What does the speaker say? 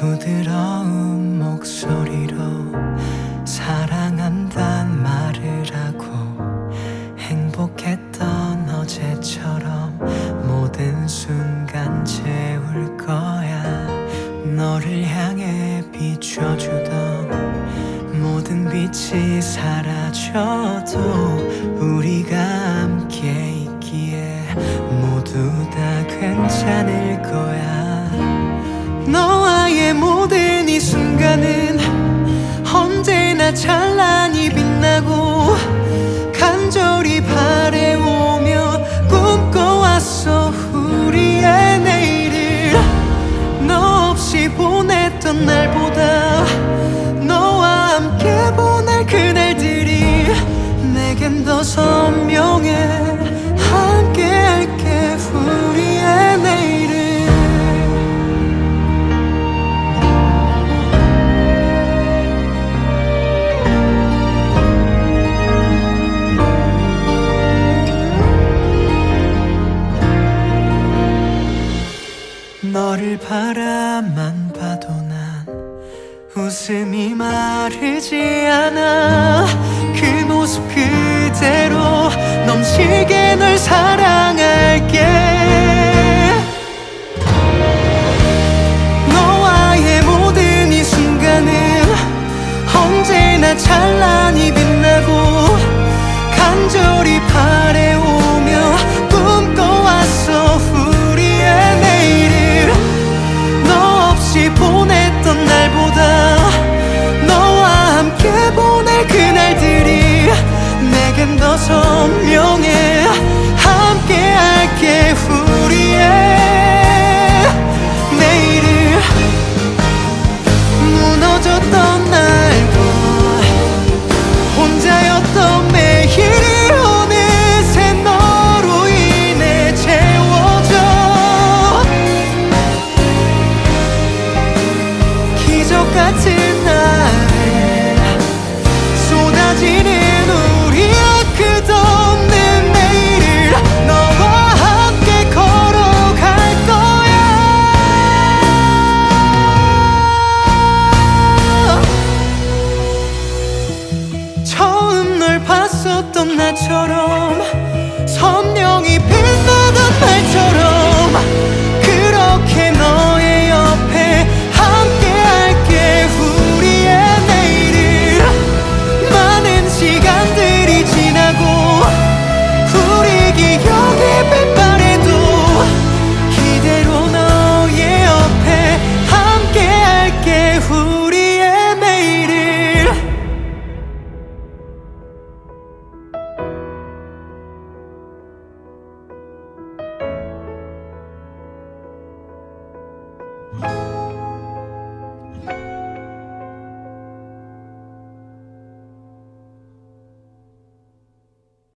부드러운 목소리로 사랑한단 말을 하고 행복했던 어제처럼 모든 순간 채울 거야. 너를 향해 비춰주던 모든 빛이 사라져도 우리가 함께 있기에 모두 다 괜찮을 이 너를 바라만 봐도 난 웃음이 마르지 않아. 그 모습 그대로 넘치게 널 사랑할게. 너와의 모든 이 순간은 언제나 찬란히 빛나고 간절히 바래 같은 날 쏟아지는 우리의 끝없는 내일을 너와 함께 걸어갈 거야. 처음 널 봤던 나처럼 선명히 빛나던 날처럼